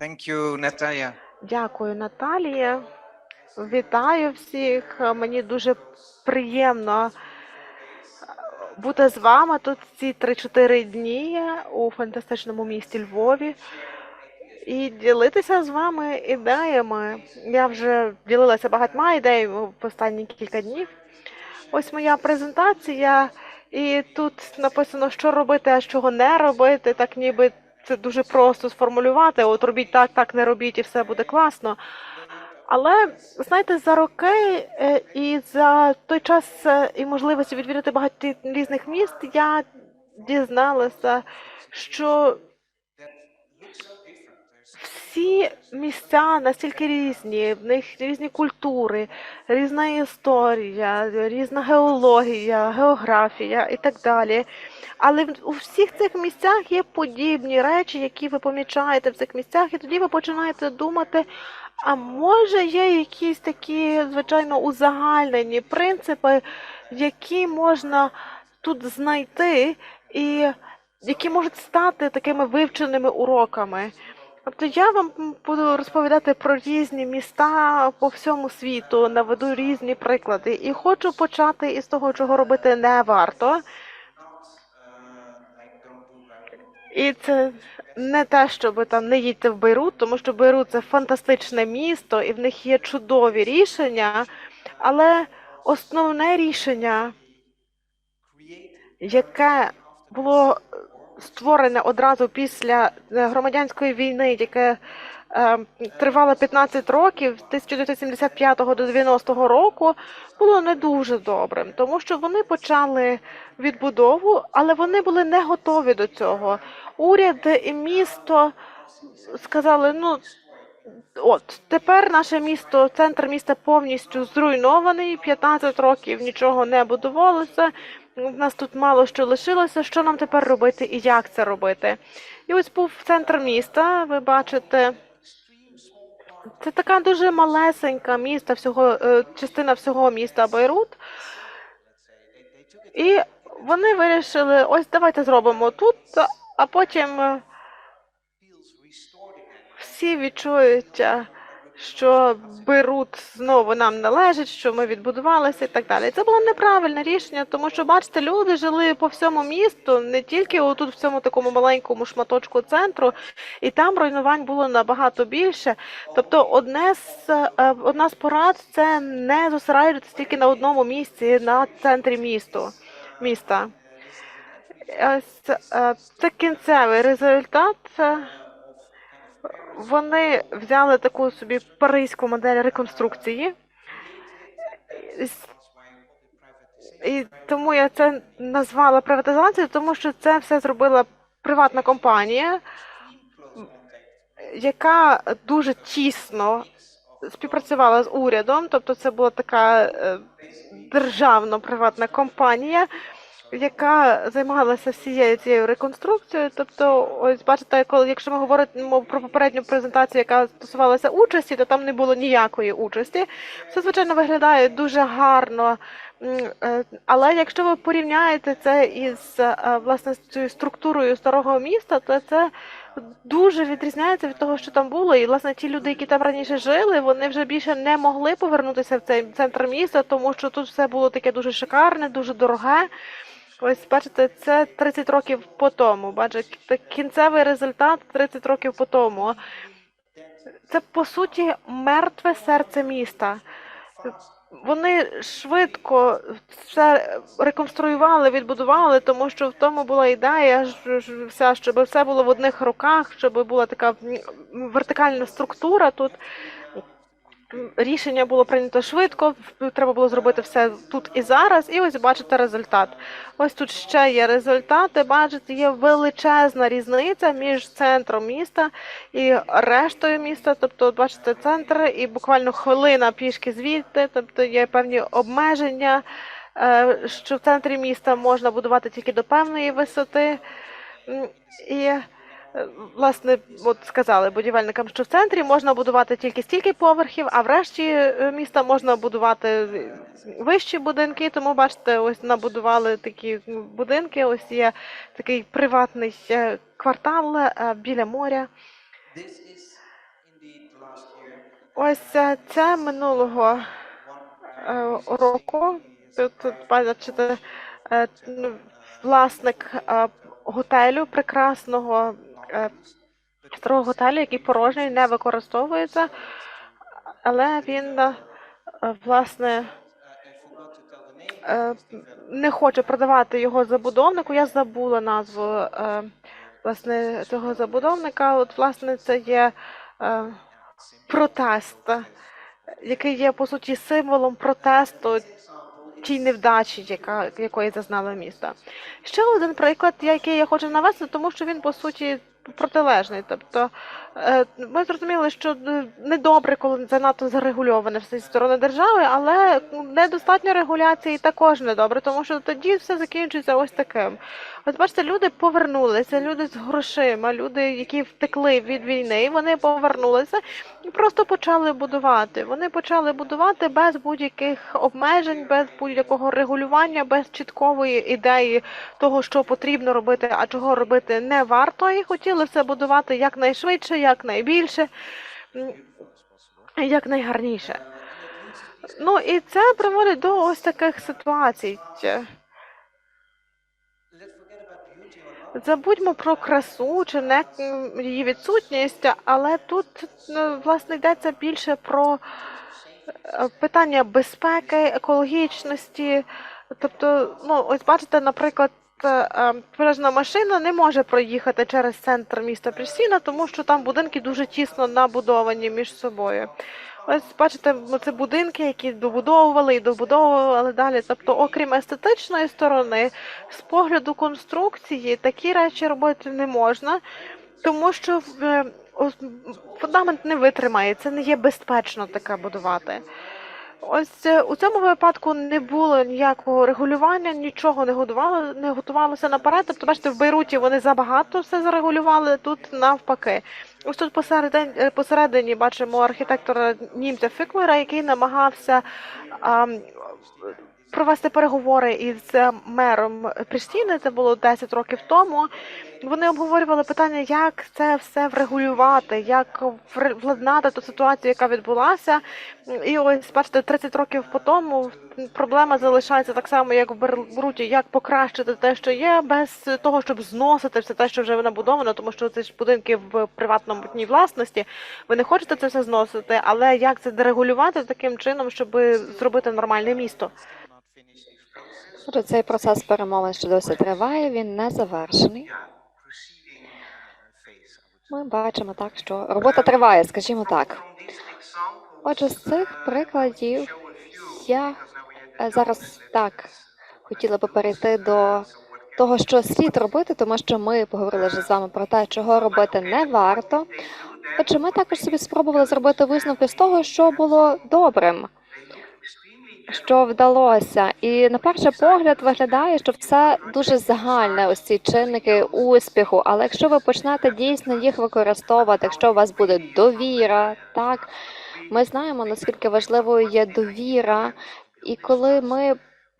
Thank you, Natalia. Дякую, Наталія. Вітаю всіх. Мені дуже приємно бути з вами тут ці 3-4 дні у фантастичному місті Львові і ділитися з вами ідеями. Я вже ділилася багатьма ідеями в останні кілька днів. Ось моя презентація, і тут написано, що робити, а чого не робити. Так ніби це дуже просто сформулювати. От робіть так, так не робіть, і все буде класно. Але знаєте, за роки е, і за той час е, і можливості відвідати багато різних міст, я дізналася, що всі місця настільки різні, в них різні культури, різна історія, різна геологія, географія і так далі. Але у всіх цих місцях є подібні речі, які ви помічаєте в цих місцях, і тоді ви починаєте думати, а може є якісь такі, звичайно, узагальнені принципи, які можна тут знайти, і які можуть стати такими вивченими уроками. Тобто я вам буду розповідати про різні міста по всьому світу, наведу різні приклади. І хочу почати із того, чого робити не варто. І це не те, щоб там не їдьте в Бейрут, тому що Бейрут це фантастичне місто, і в них є чудові рішення. Але основне рішення, яке було створене одразу після е, громадянської війни, яке е, тривало 15 років, з 1975 до 90 року, було не дуже добрим, тому що вони почали відбудову, але вони були не готові до цього. Уряд і місто сказали: ну. От тепер наше місто, центр міста повністю зруйнований. 15 років нічого не будувалося. У нас тут мало що лишилося. Що нам тепер робити і як це робити? І ось був центр міста. Ви бачите, це така дуже малесенька міста, всього е, частина всього міста Бейрут. І вони вирішили: ось давайте зробимо тут, а потім. е, всі відчують, що беруть знову нам належить, що ми відбудувалися і так далі. Це було неправильне рішення, тому що, бачите, люди жили по всьому місту, не тільки отут в цьому такому маленькому шматочку центру, і там руйнувань було набагато більше. Тобто, одне з е, одна з порад це не зосереджуватися тільки на одному місці, на центрі місту міста. Е, це кінцевий результат. Вони взяли таку собі паризьку модель реконструкції. І тому я це назвала приватизацією, тому що це все зробила приватна компанія, яка дуже тісно співпрацювала з урядом. Тобто це була така е, державно-приватна компанія, яка займалася всією цією реконструкцією. Тобто, ось бачите, коли якщо ми говоримо про попередню презентацію, яка стосувалася участі, то там не було ніякої участі. Все звичайно виглядає дуже гарно. Е, Але якщо ви порівняєте це із е, власне цією структурою старого міста, то це дуже відрізняється від того, що там було. І власне ті люди, які там раніше жили, вони вже більше не могли повернутися в цей центр міста, тому що тут все було таке дуже шикарне, дуже дороге. Ось бачите, це 30 років по тому. Бачите, кінцевий результат 30 років по тому. Це по суті мертве серце міста. Вони швидко все реконструювали, відбудували, тому що в тому була ідея, вся, щоб все було в одних руках, щоб була така вертикальна структура тут. Рішення було прийнято швидко, треба було зробити все тут і зараз, і ось бачите результат. Ось тут ще є результати. Бачите, є величезна різниця між центром міста і рештою міста. Тобто, бачите, центр і буквально хвилина пішки звідти. Тобто є певні обмеження, е, що в центрі міста можна будувати тільки до певної висоти. І власне, от сказали будівельникам, що в центрі можна будувати тільки стільки поверхів, а в решті е, міста можна будувати вищі будинки. Тому бачите, ось набудували такі будинки. Ось є такий приватний е, квартал е, біля моря. Ось е, це минулого е, року. Тут, бачите, е, ну, власник е, готелю, прекрасного е, старого готелю, який порожній, не використовується, але він, е, власне, е, не хоче продавати його забудовнику. Я забула назву е, власне цього забудовника. От, власне, це є е, протест, який є по суті символом протесту тій невдачі, яка якої зазнало місто. Ще один приклад, який я хочу навести, тому що він по суті протилежний. Тобто ми зрозуміли, що е, недобре, коли занадто зарегульоване зі сторони держави, але недостатньо регуляції також недобре, тому що тоді все закінчується ось таким. От бачите, люди повернулися, люди з грошима, люди, які втекли від війни, вони повернулися і просто почали будувати. Вони почали будувати без будь-яких обмежень, без будь-якого регулювання, без чіткої ідеї того, що потрібно робити, а чого робити не варто. І хотіли все будувати якнайшвидше, якнайбільше, якнайгарніше. Ну і це приводить до ось таких ситуацій. Забудьмо про красу чи не її відсутність, але тут ну, власне йдеться більше про е, питання безпеки, екологічності. Тобто, ну ось бачите, наприклад, пожежна машина не може проїхати через центр міста Прістіна, тому що там будинки дуже тісно набудовані між собою. Ось бачите, це будинки, які добудовували і добудовували далі. Тобто, окрім естетичної сторони, з погляду конструкції такі речі робити не можна, тому що е, фундамент не витримає, це не є безпечно таке будувати. Ось е, у цьому випадку не було ніякого регулювання, нічого не годувало, не готувалося наперед. Тобто, бачите, в Бейруті вони забагато все зарегулювали, тут навпаки. Ось тут посередині, е, посередині бачимо архітектора німця Фіклера, який намагався а, провести переговори із е, мером Прістіни. Це було 10 років тому. Вони обговорювали питання, як це все врегулювати, як владнати ту ситуацію, яка відбулася. І ось бачите, 30 років по тому проблема залишається так само, як в Берруті, як покращити те, що є, без того, щоб зносити все те, що вже набудовано, тому що це ж будинки в приватному власності. Ви не хочете це все зносити, але як це дерегулювати таким чином, щоб зробити нормальне місто? Отже, цей процес перемовин ще досі триває, він не завершений. Ми бачимо так, що робота триває, скажімо так. Отже, з цих прикладів я е, зараз так хотіла би перейти до того, що слід робити, тому що ми поговорили вже з вами про те, чого робити не варто. Отже, ми також собі спробували зробити висновки з того, що було добрим, що вдалося. І на перший погляд виглядає, що це дуже загальне, ось ці чинники успіху. Але якщо ви почнете дійсно їх використовувати, якщо у вас буде довіра, так ми знаємо наскільки важливою є довіра, і коли ми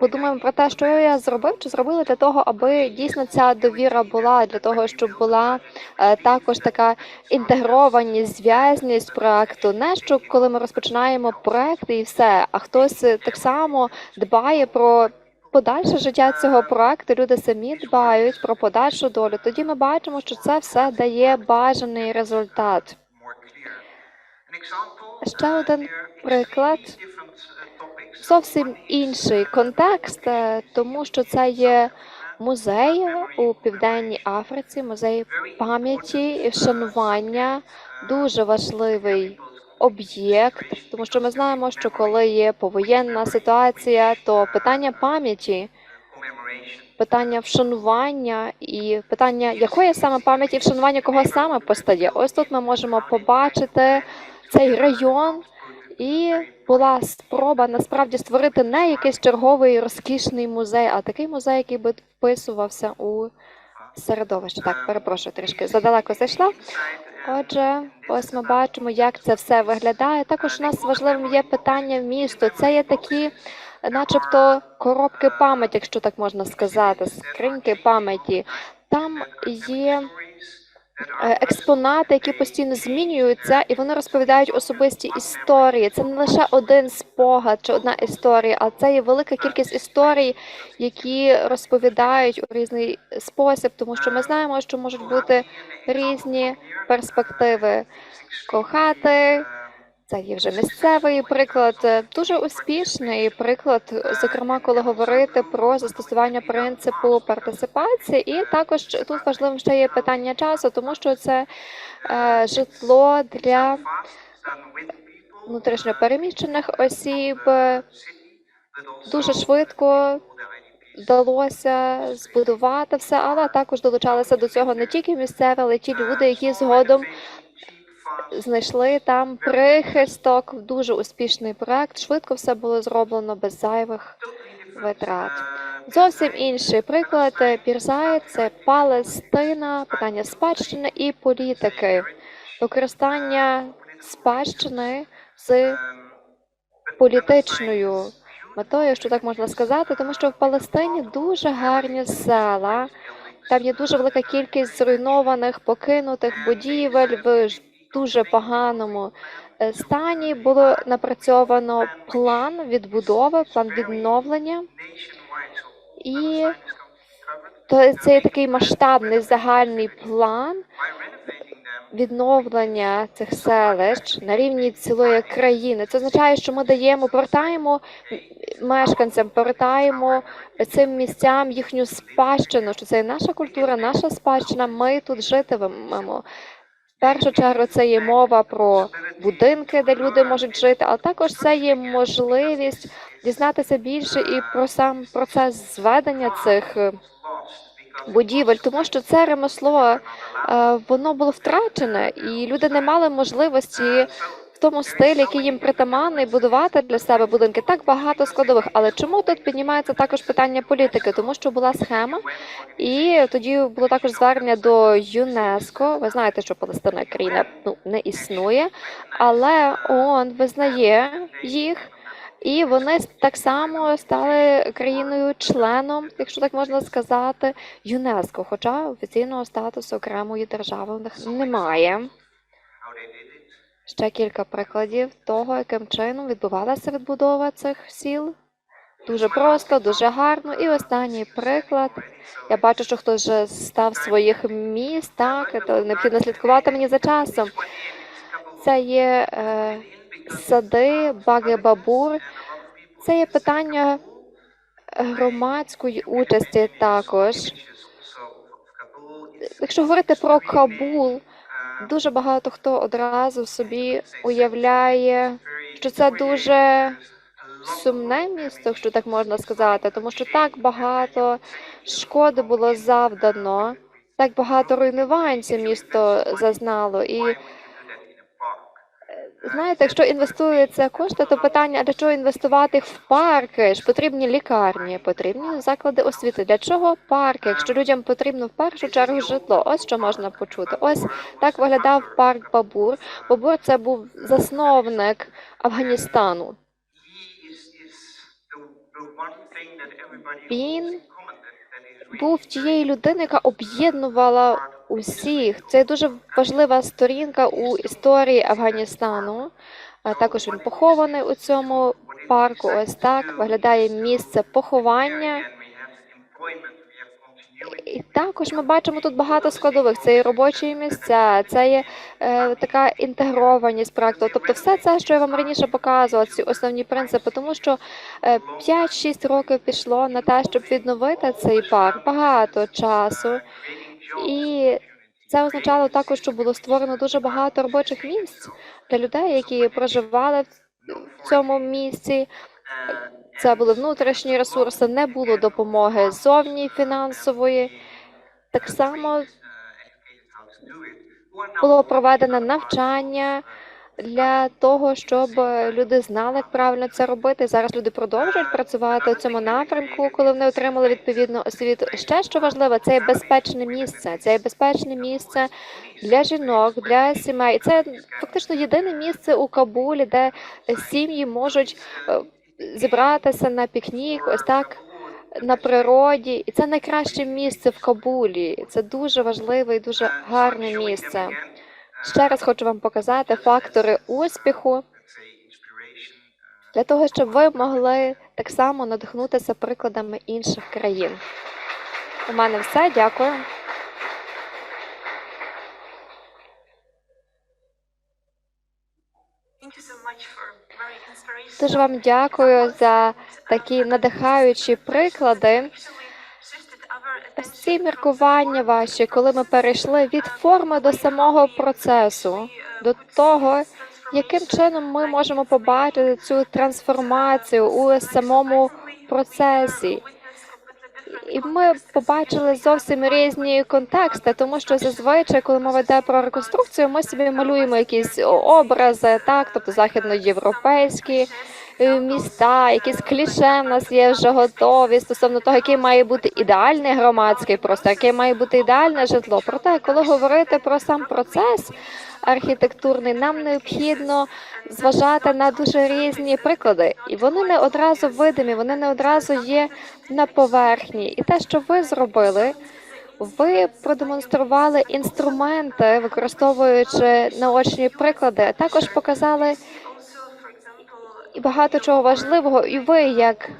подумаємо про те, що я зробив чи зробила для того, аби дійсно ця довіра була, для того, щоб була е, також така інтегрованість, зв'язність проекту. Не що коли ми розпочинаємо проекти і все, а хтось е, так само дбає про. Подальше життя цього проекту люди самі дбають про подальшу долю. Тоді ми бачимо, що це все дає бажаний результат. Ще один приклад Зовсім інший контекст, е, тому що це є музей у південній Африці, музей пам'яті і вшанування, дуже важливий об'єкт, тому що ми знаємо, що коли є повоєнна ситуація, то питання пам'яті, питання вшанування і питання якої саме пам'яті вшанування кого саме постає. Ось тут ми можемо побачити цей район. І була спроба насправді створити не якийсь черговий розкішний музей, а такий музей, який би вписувався у середовище. Так, перепрошую, трішки задалеко зайшла. Отже, ось ми бачимо, як це все виглядає. Також у нас важливим є питання місту. Це є такі, начебто, коробки пам'яті, якщо так можна сказати, скриньки пам'яті. Там є експонати, які постійно змінюються, і вони розповідають особисті історії. Це не лише один спогад чи одна історія, а це є велика кількість історій, які розповідають у різний спосіб, тому що ми знаємо, що можуть бути різні перспективи. Кохати, це є вже місцевий приклад, е, дуже успішний приклад, зокрема, коли говорити про застосування принципу партисипації, і також тут важливим ще є питання часу, тому що це е, житло для внутрішньо переміщених осіб. Дуже швидко вдалося збудувати все, але також долучалися до цього не тільки місцеві, але й ті люди, які згодом знайшли там прихисток. Дуже успішний проект. Швидко все було зроблено без зайвих витрат. Зовсім інший приклад Пірзай це Палестина, питання спадщини і політики, використання спадщини з політичною метою, якщо так можна сказати, тому що в Палестині дуже гарні села. Там є дуже велика кількість зруйнованих, покинутих будівель дуже поганому е, стані. Було напрацьовано план відбудови, план відновлення. І це такий масштабний загальний план відновлення цих селищ на рівні цілої країни. Це означає, що ми даємо, повертаємо мешканцям, повертаємо цим місцям їхню спадщину, що це наша культура, наша спадщина. Ми тут житимемо. Першу чергу це є мова про будинки, де люди можуть жити, але також це є можливість дізнатися більше і про сам процес зведення цих е, будівель, тому що це ремесло е, воно було втрачене, і люди не мали можливості тому стилі, який їм притаманний, будувати для себе будинки. Так багато складових. Але чому тут піднімається також питання політики? Тому що була схема, і тоді було також звернення до ЮНЕСКО. Ви знаєте, що Палестина країна ну не існує, але ООН визнає їх. І вони так само стали країною-членом, якщо так можна сказати, ЮНЕСКО, хоча офіційного статусу окремої держави в них немає. Ще кілька прикладів того, яким чином відбувалася відбудова цих сіл. Дуже просто, дуже гарно. І останній приклад. Я бачу, що хтось вже став своїх міст, так, то необхідно слідкувати мені за часом. Це є е, сади, баги-бабур. Це є питання громадської участі також. Якщо говорити про Кабул, дуже багато хто одразу собі уявляє, що це дуже сумне місто, якщо так можна сказати, тому що так багато шкоди було завдано, так багато руйнувань це місто зазнало. І знаєте, якщо інвестуються кошти, то питання, для чого інвестувати в парки? Ж потрібні лікарні, потрібні заклади освіти. Для чого парки? Якщо людям потрібно в першу чергу житло, ось що можна почути. Ось так виглядав парк Бабур. Бабур це був засновник Афганістану. Він був тією людиною, яка об'єднувала усіх. Це дуже важлива сторінка у історії Афганістану. Також він похований у цьому парку. Ось так виглядає місце поховання. І також ми бачимо тут багато складових. Це і робочі місця, це є е, така інтегрованість проекту. Тобто, все це, що я вам раніше показувала, ці основні принципи, тому що е, 5-6 років пішло на те, щоб відновити цей парк. Багато часу. І це означало також, що було створено дуже багато робочих місць для людей, які проживали в цьому місці. Це були внутрішні ресурси, не було допомоги зовні фінансової. Так само було проведено навчання для того, щоб люди знали, як правильно це робити. Зараз люди продовжують працювати у цьому напрямку, коли вони отримали відповідну освіту. Ще що важливо, це є безпечне місце. Це є безпечне місце для жінок, для сімей. Це фактично єдине місце у Кабулі, де сім'ї можуть е, зібратися на пікнік, ось так на природі, і це найкраще місце в Кабулі. Це дуже важливе і дуже гарне місце. Ще раз хочу вам показати фактори успіху для того, щоб ви могли так само надихнутися прикладами інших країн. У мене все. Дякую. Дуже вам дякую за такі надихаючі приклади. Всі міркування ваші, коли ми перейшли від форми до самого процесу, до того, яким чином ми можемо побачити цю трансформацію у самому процесі. І ми побачили зовсім різні контексти, тому що зазвичай, коли мова йде про реконструкцію, ми собі малюємо якісь образи, так, тобто західноєвропейські міста, якісь кліше в нас є вже готові стосовно того, який має бути ідеальний громадський простір, яке має бути ідеальне житло. Проте, коли говорити про сам процес архітектурний, нам необхідно зважати на дуже різні приклади, і вони не одразу видимі, вони не одразу є на поверхні. І те, що ви зробили, ви продемонстрували інструменти, використовуючи наочні приклади, а також показали і багато чого важливого. І ви, як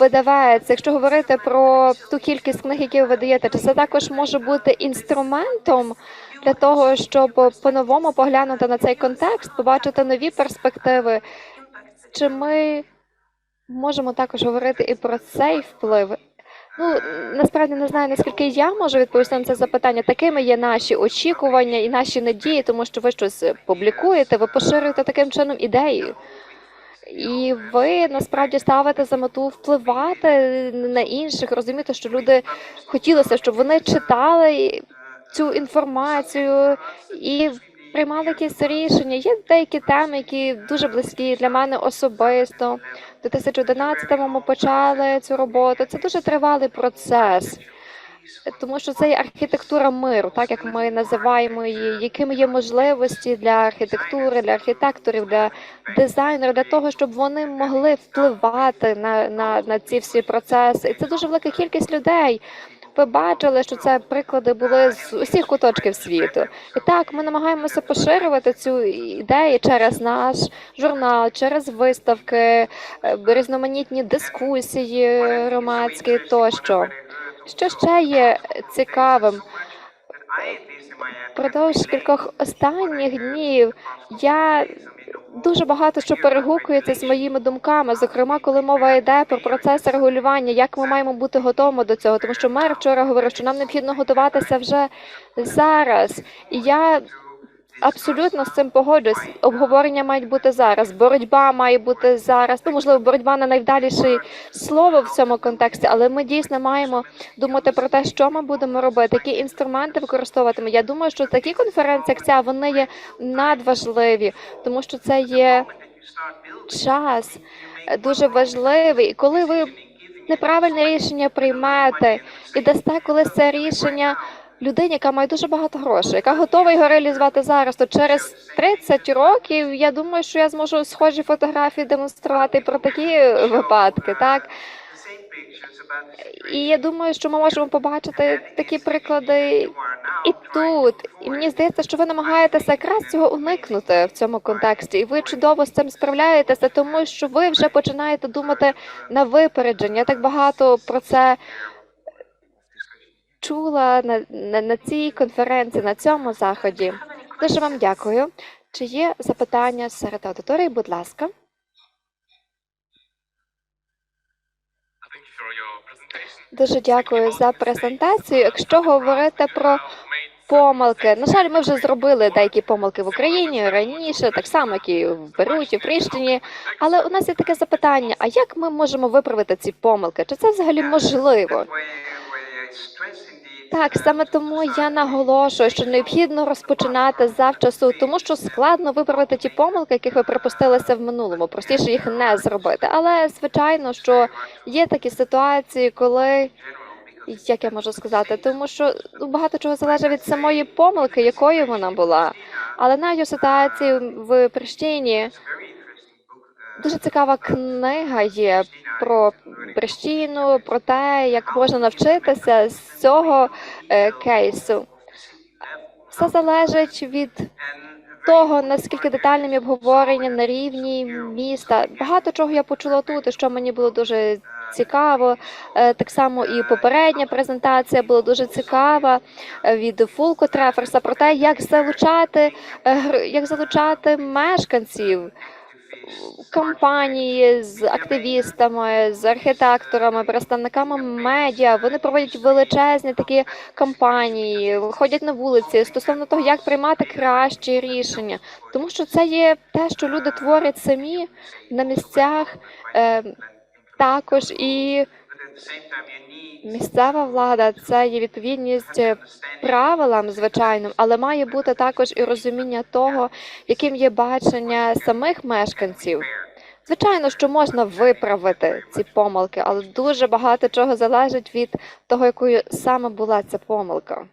видавець, якщо говорити про ту кількість книг, які ви видаєте, чи це також може бути інструментом для того, щоб по-новому поглянути на цей контекст, побачити нові перспективи? Чи ми можемо також говорити і про цей вплив? Ну насправді не знаю наскільки я можу відповісти на це запитання. Такими є наші очікування і наші надії, тому що ви щось публікуєте, ви поширюєте таким чином ідеї. І ви насправді ставите за мету впливати на інших, розумієте, що люди хотілося, щоб вони читали цю інформацію і приймали якісь рішення. Є деякі теми, які дуже близькі для мене особисто. У 2011-му ми почали цю роботу. Це дуже тривалий процес. Тому що це є архітектура миру, так як ми називаємо її, якими є можливості для архітектури, для архітекторів, для дизайнерів, для того, щоб вони могли впливати на, на, на ці всі процеси. І це дуже велика кількість людей. Ви бачили, що це приклади були з усіх куточків світу. І так, ми намагаємося поширювати цю ідею через наш журнал, через виставки, е, різноманітні дискусії громадські тощо. Що ще є цікавим? Продовж кількох останніх днів я дуже багато що перегукується з моїми думками, зокрема, коли мова йде про процес регулювання, як ми маємо бути готовими до цього, тому що мер вчора говорив, що нам необхідно готуватися вже зараз. І я абсолютно з цим погоджуюсь. Обговорення мають бути зараз, боротьба має бути зараз. Ну, можливо, боротьба не найвдаліше слово в цьому контексті, але ми дійсно маємо думати про те, що ми будемо робити, які інструменти використовуватиме. Я думаю, що такі конференції, як ця, вони є надважливі, тому що це є час дуже важливий. І коли ви неправильне рішення приймете і дасте колись це рішення людині, яка має дуже багато грошей, яка готова його реалізувати зараз, то через 30 років я думаю, що я зможу схожі фотографії демонструвати про такі випадки, так. І я думаю, що ми можемо побачити такі приклади і тут. І мені здається, що ви намагаєтеся якраз цього уникнути в цьому контексті, і ви чудово з цим справляєтеся, тому що ви вже починаєте думати на випередження. Я так багато про це чула на, на, на цій конференції, на цьому заході. Дуже вам дякую. Чи є запитання серед аудиторії? Будь ласка. Дуже дякую за презентацію. Якщо говорити про помилки, на жаль, ми вже зробили деякі помилки в Україні раніше, так само, як і в Беруті, в Пріштині. Але у нас є таке запитання: а як ми можемо виправити ці помилки? Чи це взагалі можливо? Так, саме тому я наголошую, що необхідно розпочинати завчасу, тому що складно виправити ті помилки, яких ви припустилися в минулому. Простіше їх не зробити. Але звичайно, що є такі ситуації, коли як я можу сказати, тому що ну, багато чого залежить від самої помилки, якою вона була. Але навіть у ситуації в Прищині дуже цікава книга є про Прищіну, про те, як можна навчитися з цього е, кейсу. Все залежить від того, наскільки детальним є обговорення на рівні міста. Багато чого я почула тут, що мені було дуже цікаво. Е, Так само і попередня презентація була дуже цікава е, від Фулко Треферса про те, як залучати, як залучати мешканців компанії з активістами, з архітекторами, представниками медіа. Вони проводять величезні такі кампанії, ходять на вулиці стосовно того, як приймати кращі рішення, тому що це є те, що люди творять самі на місцях. Е, також і місцева влада це є відповідність правилам, звичайно, але має бути також і розуміння того, яким є бачення самих мешканців. Звичайно, що можна виправити ці помилки, але дуже багато чого залежить від того, якою саме була ця помилка.